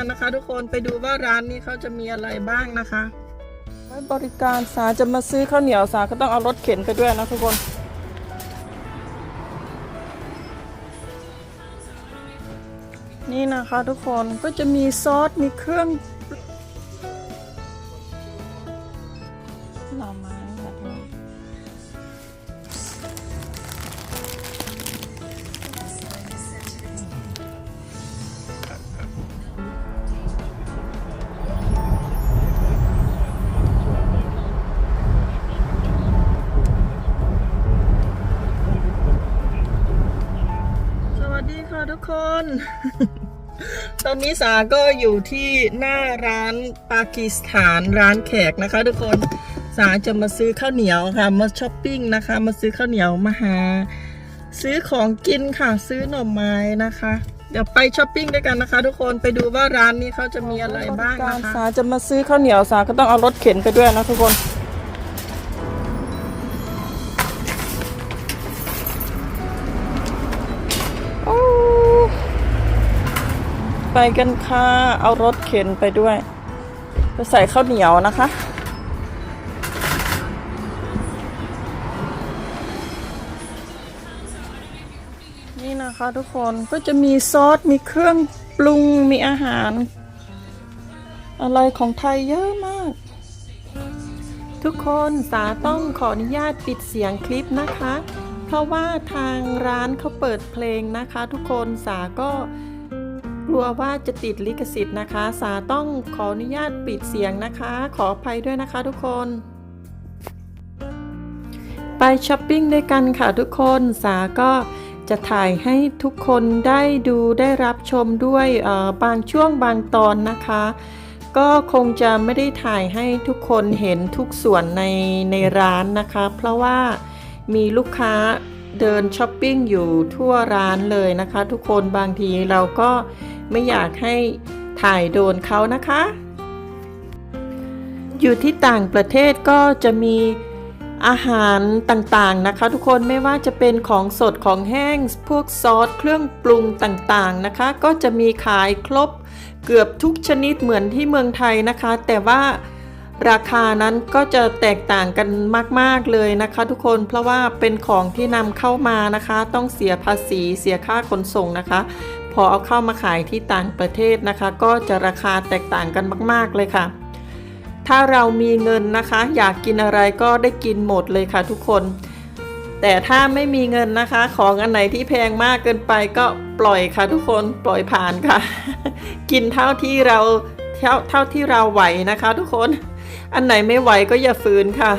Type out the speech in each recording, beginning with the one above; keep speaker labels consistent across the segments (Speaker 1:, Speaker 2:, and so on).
Speaker 1: กันนะคะ ทุกคนไปดูว่าร้านนี้เขาจะมีอะไรบ้างนะคะบริการสาจะมาซื้อข้าวเหนียวสาก็ต้องเอารถเข็นไปด้วยนะทุกคนนี่นะคะทุกคนก็จะมีซอสมีเครื่อง กคน ตอนนี้สาก็อยู่ที่หน้าร้านปากีสถานร้านแขกนะคะ ทุกคนสาจะมาซื้อข้าวเหนียวค่ะ มาช้อปปิ้งนะคะ มาซื้อข้าวเหนียวมาหา ซื้อของกินค่ะ ซื้อหน่อไม้นะคะ เดี๋ยวไปช้อปปิ้งด้วยกันนะคะ ทุกคนไปดูว่าร้านนี้เขาจะมีอะไรบ้างนะคะสาจะมาซื้อข้าวเหนียวสาก็ต้องเอารถเข็นไปด้วยนะทุกคน กันค่ะ เอารถเข็นไปด้วยไปใส่ข้าวเหนียวนะคะ นี่นะคะทุกคนก็จะมีซอส มีเครื่องปรุง มีอาหาร อะไรของไทยเยอะมาก ทุกคนสาต้องขออนุญาตปิดเสียงคลิปนะคะ เพราะว่าทางร้านเขาเปิดเพลงนะคะ ทุกคนสาก็ กลัวว่าจะติดลิขสิทธิ์นะคะ สาต้องขออนุญาตปิดเสียงนะคะ ขออภัยด้วยนะคะทุกคน ไปช้อปปิ้งด้วยกันค่ะทุกคนสาก็จะถ่ายให้ทุกคนได้ดูได้รับชมด้วยบางช่วงบางตอนนะคะ ก็คงจะไม่ได้ถ่ายให้ทุกคนเห็นทุกส่วนในในร้านนะคะ เพราะว่ามีลูกค้าเดินช้อปปิ้งอยู่ทั่วร้านเลยนะคะ ทุกคนบางทีเราก็ ไม่อยากให้ถ่ายโดนเขานะคะ อยู่ที่ต่างประเทศก็จะมีอาหารต่างๆนะคะ ทุกคนไม่ว่าจะเป็นของสดของแห้ง พวกซอสเครื่องปรุงต่างๆนะคะ ก็จะมีขายครบเกือบทุกชนิดเหมือนที่เมืองไทยนะคะ แต่ว่าราคานั้นก็จะแตกต่างกันมากๆเลยนะคะ ทุกคนเพราะว่าเป็นของที่นำเข้ามานะคะ ต้องเสียภาษีเสียค่าขนส่งนะคะ พอเอาเข้ามาขายที่ต่างประเทศนะคะ ก็จะราคาแตกต่างกันมาก ๆ เลยค่ะ ถ้าเรามีเงินนะคะ อยากกินอะไรก็ได้กินหมดเลยค่ะทุกคน แต่ถ้าไม่มีเงินนะคะ ของอันไหนที่แพงมากเกินไปก็ปล่อยค่ะทุกคนปล่อยผ่านค่ะ กินเท่าที่เราเท่าเท่าที่เราไหวนะคะ ทุกคน อันไหนไม่ไหวก็อย่าฝืนค่ะ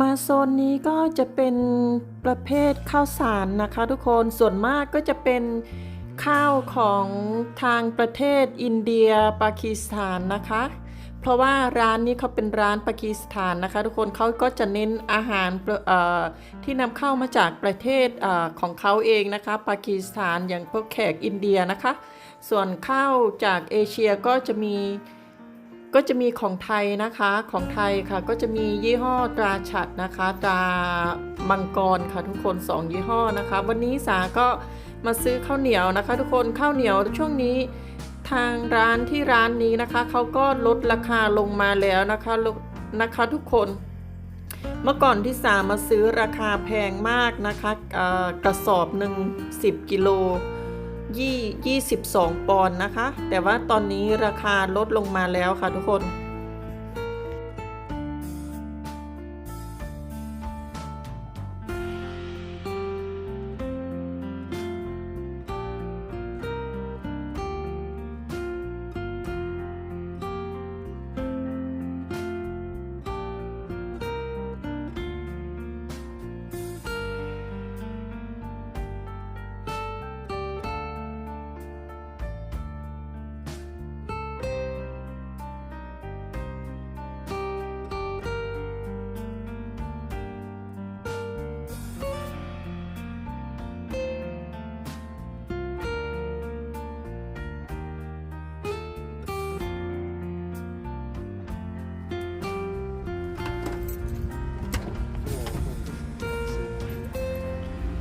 Speaker 1: มาโซนนี้ก็จะเป็นประเภทข้าวสารนะคะทุกคนส่วนมากก็จะเป็นข้าวของทางประเทศอินเดียปากีสถานนะคะ เพราะว่าร้านนี้เขาเป็นร้านปากีสถานนะคะ ทุกคนเขาก็จะเน้นอาหารที่นำเข้ามาจากประเทศอของเขาเองนะคะ ปากีสถานอย่างพวกแขกอินเดียนะคะ ส่วนข้าวจากเอเชียก็จะมี ก็จะมีของไทยนะคะของไทยค่ะก็จะมียี่ห้อตราฉัดนะคะตรามังกรค่ะทุกคนสองยี่ห้อนะคะ วันนี้สาก็มาซื้อข้าวเหนียวนะคะ ทุกคนข้าวเหนียวช่วงนี้ทางร้านที่ร้านนี้นะคะเขาก็ลดราคาลงมาแล้วนะคะนะคะทุกคนเมื่อก่อนที่สามาซื้อราคาแพงมากนะคะกระสอบหนึ่ง10 กิโล 22 ปอนด์นะคะ แต่ว่าตอนนี้ราคาลดลงมาแล้วค่ะทุกคน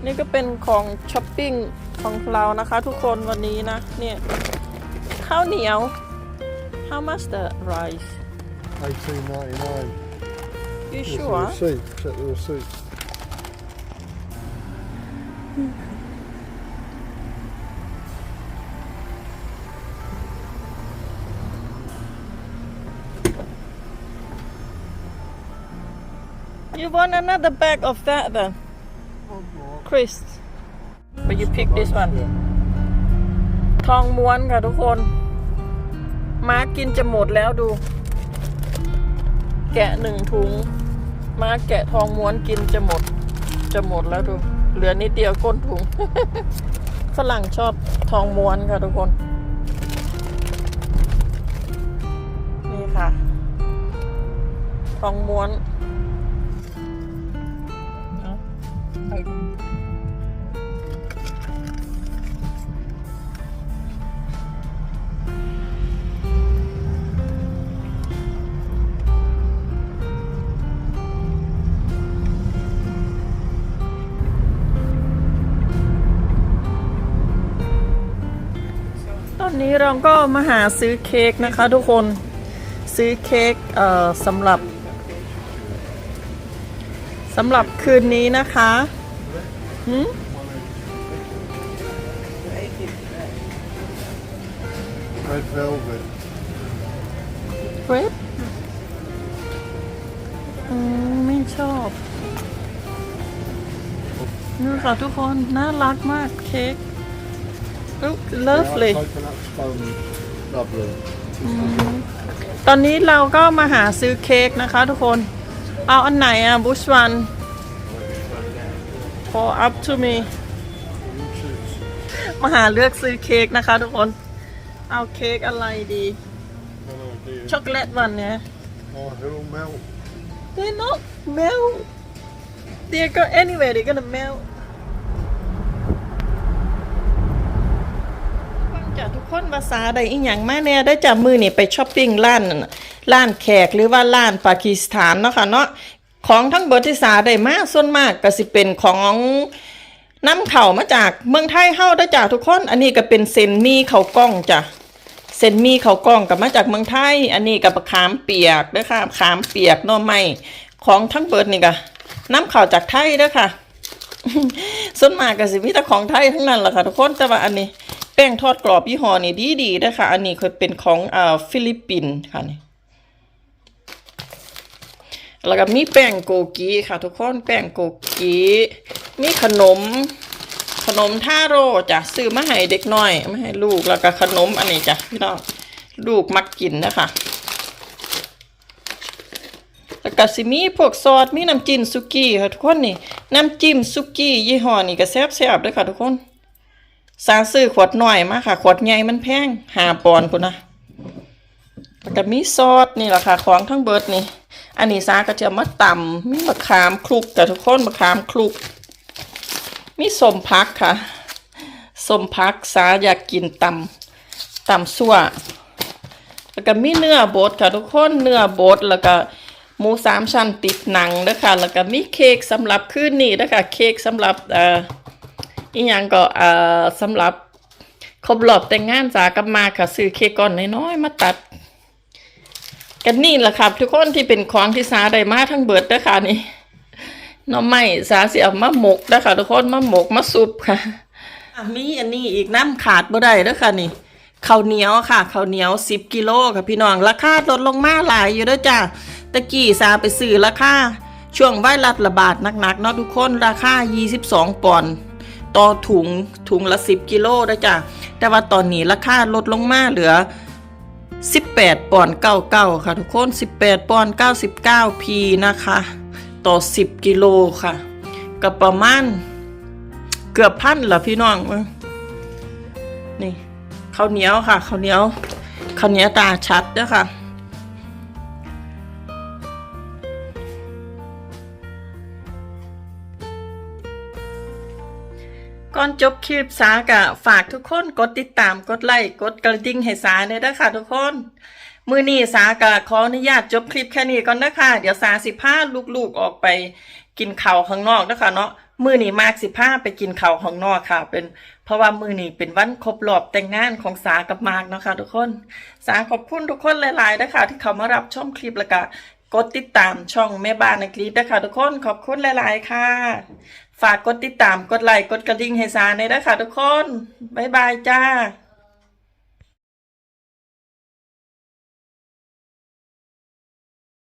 Speaker 1: นี่ก็เป็นของช้อปปิ้งของเรานะคะทุกคนวันนี้นะเนี่ยข้าวเหนียว how much the rice
Speaker 2: 18.99.
Speaker 1: you
Speaker 2: Here's the
Speaker 1: sure
Speaker 2: receipt. Check the receipt.
Speaker 1: you want another bag of that then Chris but you pick this one
Speaker 2: Yeah.
Speaker 1: ทองม้วนค่ะทุกคน มากินจะหมดแล้วดู แกะหนึ่งถุง มาแกะทองม้วนกินจะหมด จะหมดแล้วดู เหลือนิดเดียวก้นถุง ฝรั่งชอบทองม้วนค่ะทุกคน นี่ค่ะ ทองม้วนเอ นนี้เราก็มาหาซื้อเค้กนะคะทุกคนซื้อเค้กเอ่อสำหรับสำหรับคืนนี้นะคะหืม
Speaker 2: Red velvet.
Speaker 1: เกรปอืมไม่ชอบนี่ค่ะทุกคน น่ารักมากเค้ก Look lovely
Speaker 2: Yeah, Coconut sponge. Lovely.
Speaker 1: ตอนนี้เราก็มาหาซื้อเค้กนะคะทุกคน เอาอันไหนอะบุชวัน for up to me
Speaker 2: You choose.
Speaker 1: มาหาเลือกซื้อเค้กนะคะทุกคน เอาเค้กอะไรดี
Speaker 2: No idea.
Speaker 1: ช็อกโกแลตวันเนี่ย
Speaker 2: Oh, it'll melt.
Speaker 1: They're not melt They're go anywhere they're gonna melt ฟัง จากทุกคนภาษาใดอีหยังมาแน่ได้จากมือนี่ไปช้อปปิ้งร้านนั่นน่ะร้านแขกหรือว่าร้านปากีสถานเนาะค่ะเนาะของทั้งเบิดที่สาได้มาส่วนมากก็สิเป็นของน้ำเข่ามาจากเมืองไทยเฮาได้จากทุกคน อันนี้ก็เป็นเซนมีเขาวกล้องจ้ะเส้นมีเขาวกล้องกับมาจากเมืองไทย อันนี้กับขามเปียกเด้อค่ะขามเปียกหน่อไม้ของทั้งเบิดนี่ก็น้ำเข่าจากไทยเด้อค่ะ ส่วนมากก็สิมีแต่ของไทยทั้งนั้นแหละค่ะทุกคนแต่ว่าอันนี้ แป้งทอดกรอบยี่ห้อนี่ดีดีๆเด้อค่ะอันนี้เคยเป็นของอ่าฟิลิปปินส์ค่ะนี่แล้วก็มีแป้งโกกีค่ะ ทุกคนแป้งโกกีมีขนม ขนมท่าโร่จ้ะซื้อมาให้เด็กน้อยมาให้ลูกแล้วก็ขนมอันนี้จ้ะพี่น้องลูกมักกินนะคะแล้วก็สิมีพวกซอสมีน้ำจิ้มซุกี้ค่ะทุกคนนี่น้ำจิ้มซุกี้ยี่ห้อนี่ก็แซ่บๆด้วยค่ะทุกคน สาซื้อขวดหน่อยมาค่ะ ขวดใหญ่มันแพงหาปอนด์พุ่นะแล้วก็มีซอสนี่แหละค่ะ ของทั้งเบิร์ดนี่ อันนี้ซาก็จะมาตำมีมะขามคลุกกับทุกคนมะขามคลุก มีสมพักค่ะสมพักสาอยากกินตำตำซั่วแล้วก็มีเนื้อบดค่ะทุกคนเนื้อบดแล้วก็หมูสามชั้นติดหนังนะคะแล้วก็มีเค้กสำหรับคืนนี้นะคะเค้กสำหรับเอ่อ อีหยังก็เอ่อสำหรับครบรอบแต่งงานสากับมาค่ะซื้อเค้กก้อนน้อยๆมาตัด กันนี่แหละครับ ทุกคนที่เป็นของที่สาได้มาทั้งเบิดนะคะนี่น้ำไม้สาเสียมาหมกนะคะทุกคนมาหมกมาซุปค่ะมีอันนี้อีกน้ำขาดบ่ได้เด้อค่ะนี่ข้าวเหนียวค่ะข้าวเหนียวสิบกิโลค่ะพี่น้องราคาลดลงมาหลายอยู่เด้อจ้าตะกี้สาไปซื้อราคาช่วงไวรัสระบาดหนักๆเนาะทุกคนราคา 22ปอนด์ ต่อถุงถุงละ 10 กิโลเด้อจ้าแต่ว่าตอนนี้ราคาลดลงมาเหลือ 18 ปอนด์99 ค่ะ ทุกคน 18 ปอนด์99 พีนะคะ ต่อ 10 กิโลค่ะก็ประมาณเกือบพันละพี่น้องนี่ข้าวเหนียวค่ะข้าวเหนียวข้าวเหนียวตาชัดเด้อค่ะ ก่อนจบคลิปสากะฝากทุกคนกดติดตามกดไลค์กดกระดิ่งให้สาเนี่ยด้คะทุกคน มือนี้สากะขออนุญาตจบคลิปแค่นี้ก่อนนะคะเดี๋ยวสาสิพาลูกๆออกไปกินข้าวข้างนอกนะคะเนาะมือนี้มากสิพาไปกินข้าวของนอกค่ะ เป็นเพราะว่ามือนี้เป็นวันครบรอบแต่งงานของสากับมากนะคะทุกคน สาขอบคุณทุกคนหลายๆนะคะที่เขามารับชมคลิปแล้วก็กดติดตามช่องแม่บ้านในคลิปนะคะทุกคนขอบคุณหลาย ๆ ค่ะ ฝากกดติดตาม กดไลค์ กดกระดิ่งให้ซาในยนะคะทุกคน บ๊ายบายจ้า